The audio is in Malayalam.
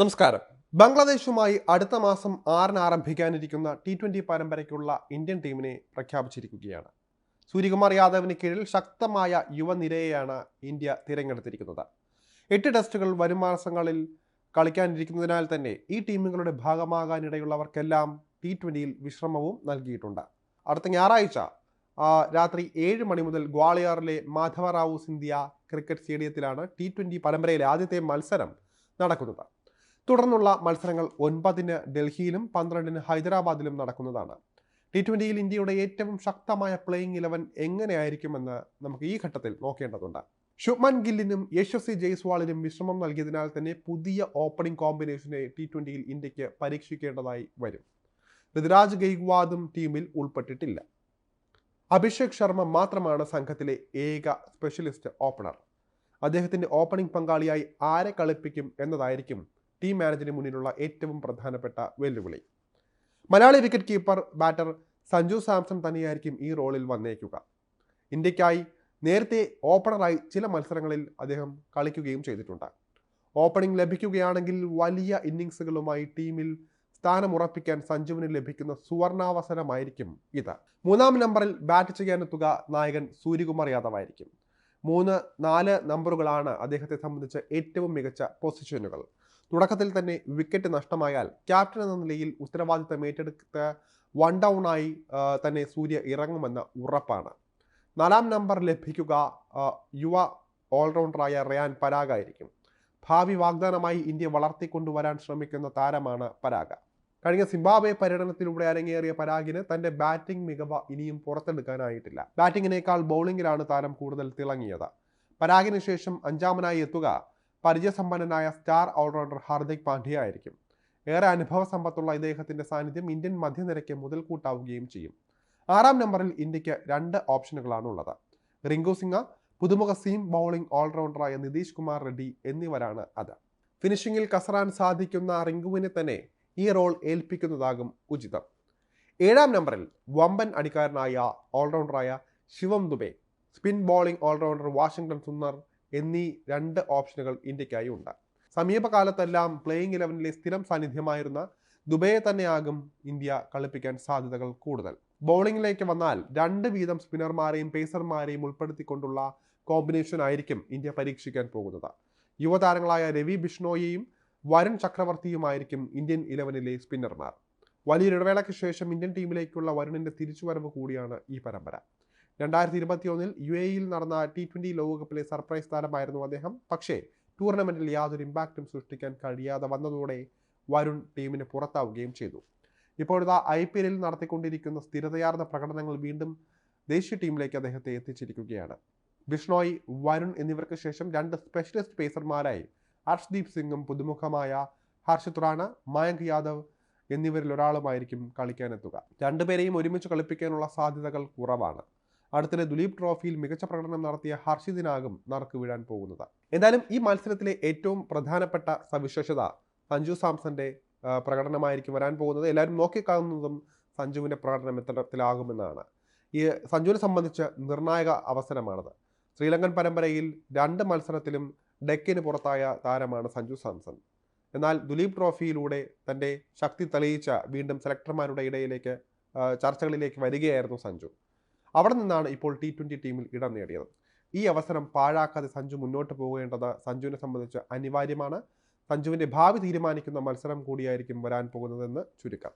നമസ്കാരം. ബംഗ്ലാദേശുമായി അടുത്ത മാസം ആറിന് ആരംഭിക്കാനിരിക്കുന്ന ടി ട്വന്റി പരമ്പരയ്ക്കുള്ള ഇന്ത്യൻ ടീമിനെ പ്രഖ്യാപിച്ചിരിക്കുകയാണ്. സൂര്യകുമാർ യാദവിന് കീഴിൽ ശക്തമായ യുവനിരയെയാണ് ഇന്ത്യ തിരഞ്ഞെടുത്തിരിക്കുന്നത്. എട്ട് ടെസ്റ്റുകൾ വരും മാസങ്ങളിൽ കളിക്കാനിരിക്കുന്നതിനാൽ തന്നെ ഈ ടീമുകളുടെ ഭാഗമാകാനിടയുള്ളവർക്കെല്ലാം ടി ട്വന്റിയിൽ വിശ്രമവും നൽകിയിട്ടുണ്ട്. അടുത്ത ഞായറാഴ്ച രാത്രി ഏഴ് മണി മുതൽ ഗ്വാളിയാറിലെ മാധവറാവു സിന്ധ്യ ക്രിക്കറ്റ് സ്റ്റേഡിയത്തിലാണ് ടി ട്വന്റി പരമ്പരയിലെ ആദ്യത്തെ മത്സരം നടക്കുന്നത്. തുടർന്നുള്ള മത്സരങ്ങൾ ഒൻപതിന് ഡൽഹിയിലും പന്ത്രണ്ടിന് ഹൈദരാബാദിലും നടക്കുന്നതാണ്. ടി ട്വന്റിയിൽ ഇന്ത്യയുടെ ഏറ്റവും ശക്തമായ പ്ലേയിങ് ഇലവൻ എങ്ങനെയായിരിക്കുമെന്ന് നമുക്ക് ഈ ഘട്ടത്തിൽ നോക്കേണ്ടതുണ്ട്. ശുഭ്മൻ ഗില്ലിനും യശസ്വി ജയ്സ്വാളിനും വിശ്രമം നൽകിയതിനാൽ തന്നെ പുതിയ ഓപ്പണിംഗ് കോമ്പിനേഷനെ ടി ട്വന്റിയിൽ ഇന്ത്യയ്ക്ക് പരീക്ഷിക്കേണ്ടതായി വരും. ഋതുരാജ് ഗെയ്ക്വാദും ടീമിൽ ഉൾപ്പെട്ടിട്ടില്ല. അഭിഷേക് ശർമ്മ മാത്രമാണ് സംഘത്തിലെ ഏക സ്പെഷ്യലിസ്റ്റ് ഓപ്പണർ അദ്ദേഹത്തിന്റെ ഓപ്പണിംഗ് പങ്കാളിയായി ആരെ കളിപ്പിക്കും എന്നതായിരിക്കും ടീം മാനേജറിന് മുന്നിലുള്ള ഏറ്റവും പ്രധാനപ്പെട്ട വെല്ലുവിളി. Malayali wicket keeper batter Sanju Samson തന്നെയായിരിക്കും ഈ റോളിൽ വന്നേക്കുക. ഇന്ത്യക്കായി നേരത്തെ ഓപ്പണറായി ചില മത്സരങ്ങളിൽ അദ്ദേഹം കളിക്കുകയും ചെയ്തിട്ടുണ്ട്. ഓപ്പണിംഗ് ലഭിക്കുകയാണെങ്കിൽ വലിയ ഇന്നിങ്സുകളുമായി ടീമിൽ സ്ഥാനമുറപ്പിക്കാൻ സഞ്ജുവിന് ലഭിക്കുന്ന സുവർണാവസരമായിരിക്കും ഇത്. മൂന്നാം നമ്പറിൽ ബാറ്റ് ചെയ്യാനെത്തുക നായകൻ സൂര്യകുമാർ യാദവ് ആയിരിക്കും. മൂന്ന് നാല് നമ്പറുകളാണ് അദ്ദേഹത്തെ സംബന്ധിച്ച് ഏറ്റവും മികച്ച പൊസിഷനുകൾ. തുടക്കത്തിൽ തന്നെ വിക്കറ്റ് നഷ്ടമായാൽ ക്യാപ്റ്റൻ എന്ന നിലയിൽ ഉത്തരവാദിത്തം ഏറ്റെടുത്ത് വൺ ഡൗൺ ആയി തന്നെ സൂര്യ ഇറങ്ങുമെന്ന ഉറപ്പാണ്. നാലാം നമ്പർ ലഭിക്കുക യുവ ഓൾറൗണ്ടറായ റയാൻ പരാഗായിരിക്കും ഭാവി വാഗ്ദാനമായി ഇന്ത്യ വളർത്തിക്കൊണ്ടുവരാൻ ശ്രമിക്കുന്ന താരമാണ് പരാഗ. കഴിഞ്ഞ സിംബാബെ പര്യടനത്തിലൂടെ അരങ്ങേറിയ പരാഗിന് തന്റെ ബാറ്റിംഗ് മികവ് ഇനിയും പുറത്തെടുക്കാനായിട്ടില്ല. ബാറ്റിങ്ങിനേക്കാൾ ബൗളിംഗിലാണ് താരം കൂടുതൽ തിളങ്ങിയത്. പരാഗിന് ശേഷം അഞ്ചാമനായി എത്തുക പരിചയസമ്പന്നനായ സ്റ്റാർ ഓൾറൗണ്ടർ ഹാർദിക് പാണ്ഡ്യ ആയിരിക്കും. ഏറെ അനുഭവ സമ്പത്തുള്ള ഇദ്ദേഹത്തിന്റെ സാന്നിധ്യം ഇന്ത്യൻ മധ്യനിരയ്ക്ക് മുതൽക്കൂട്ടാവുകയും ചെയ്യും. ആറാം നമ്പറിൽ ഇന്ത്യയ്ക്ക് രണ്ട് ഓപ്ഷനുകളാണ് ഉള്ളത് റിങ്കു സിംഗ പുതുമുഖ സീം ബൗളിംഗ് ഓൾറൗണ്ടറായ നിതീഷ് കുമാർ റെഡ്ഡി എന്നിവരാണ് അത്. ഫിനിഷിംഗിൽ കസറാൻ സാധിക്കുന്ന റിങ്കുവിനെ തന്നെ ഈ റോൾ ഏൽപ്പിക്കുന്നതാകും ഉചിതം. ഏഴാം നമ്പറിൽ വമ്പൻ അടിക്കാരനായ ഓൾറൗണ്ടറായ Shivam Dube spin bowling allrounder Washington Sundar എന്നീ രണ്ട് ഓപ്ഷനുകൾ ഇന്ത്യക്കായി ഉണ്ട് സമീപകാലത്തെല്ലാം പ്ലേയിങ് ഇലവനിലെ സ്ഥിരം സാന്നിധ്യമായിരുന്ന ദുബൈയെ തന്നെയാകും ഇന്ത്യ കളിപ്പിക്കാൻ സാധ്യതകൾ കൂടുതൽ. ബൗളിംഗിലേക്ക് വന്നാൽ രണ്ട് വീതം സ്പിന്നർമാരെയും പേസർമാരെയും ഉൾപ്പെടുത്തിക്കൊണ്ടുള്ള കോമ്പിനേഷൻ ആയിരിക്കും ഇന്ത്യ പരീക്ഷിക്കാൻ പോകുന്നത്. യുവതാരങ്ങളായ രവി ബിഷ്ണോയിയും വരുൺ ചക്രവർത്തിയുമായിരിക്കും ഇന്ത്യൻ ഇലവനിലെ സ്പിന്നർമാർ വലിയൊരു ഇടവേളയ്ക്ക് ശേഷം ഇന്ത്യൻ ടീമിലേക്കുള്ള വരുണിന്റെ തിരിച്ചുവരവ് കൂടിയാണ് ഈ പരമ്പര. രണ്ടായിരത്തി ഇരുപത്തി ഒന്നിൽ യു എയിൽ നടന്ന ടി ട്വന്റി ലോകകപ്പിലെ സർപ്രൈസ് താരമായിരുന്നു അദ്ദേഹം. പക്ഷേ ടൂർണമെന്റിൽ യാതൊരു ഇമ്പാക്റ്റും സൃഷ്ടിക്കാൻ കഴിയാതെ വന്നതോടെ വരുൺ ടീമിന് പുറത്താവുകയും ചെയ്തു. ഇപ്പോഴത്തെ ഐ പി എല്ലിൽ നടത്തിക്കൊണ്ടിരിക്കുന്ന സ്ഥിരതയാർന്ന പ്രകടനങ്ങൾ വീണ്ടും ദേശീയ ടീമിലേക്ക് അദ്ദേഹത്തെ എത്തിച്ചിരിക്കുകയാണ്. ബിഷ്ണോയ് വരുൺ എന്നിവർക്ക് ശേഷം രണ്ട് സ്പെഷ്യലിസ്റ്റ് പേസർമാരായി ഹർഷ്ദീപ് സിംഗും പുതുമുഖമായ ഹർഷിത് റാണ മയങ്ക് യാദവ് എന്നിവരിൽ ഒരാളുമായിരിക്കും കളിക്കാനെത്തുക. രണ്ടുപേരെയും ഒരുമിച്ച് കളിപ്പിക്കാനുള്ള സാധ്യതകൾ കുറവാണ്. അടുത്തിടെ ദുലീപ് ട്രോഫിയിൽ മികച്ച പ്രകടനം നടത്തിയ ഹർഷിദിനാകും നറുക്ക് വീഴാൻ പോകുന്നത്. എന്തായാലും ഈ മത്സരത്തിലെ ഏറ്റവും പ്രധാനപ്പെട്ട സവിശേഷത സഞ്ജു സാംസന്റെ പ്രകടനമായിരിക്കും വരാൻ പോകുന്നത്. എല്ലാവരും നോക്കിക്കാണുന്നതും സഞ്ജുവിന്റെ പ്രകടനം എത്തരത്തിലാകുമെന്നാണ് ഈ സഞ്ജുവിനെ സംബന്ധിച്ച് നിർണായക അവസരമാണത്. ശ്രീലങ്കൻ പരമ്പരയിൽ രണ്ട് മത്സരത്തിലും ഡെക്കിന് പുറത്തായ താരമാണ് സഞ്ജു സാംസൺ. എന്നാൽ ദുലീപ് ട്രോഫിയിലൂടെ തന്റെ ശക്തി തെളിയിച്ച വീണ്ടും സെലക്ടർമാരുടെ ഇടയിലേക്ക് ചർച്ചകളിലേക്ക് വരികയായിരുന്നു സഞ്ജു. അവിടെ നിന്നാണ് ഇപ്പോൾ ടി ട്വന്റി ടീമിൽ ഇടം നേടിയത്. ഈ അവസരം പാഴാക്കാതെ സഞ്ജു മുന്നോട്ട് പോകേണ്ടത് സഞ്ജുവിനെ സംബന്ധിച്ച് അനിവാര്യമാണ്. സഞ്ജുവിന്റെ ഭാവി തീരുമാനിക്കുന്ന മത്സരം കൂടിയായിരിക്കും വരാൻ പോകുന്നതെന്ന് ചുരുക്കം.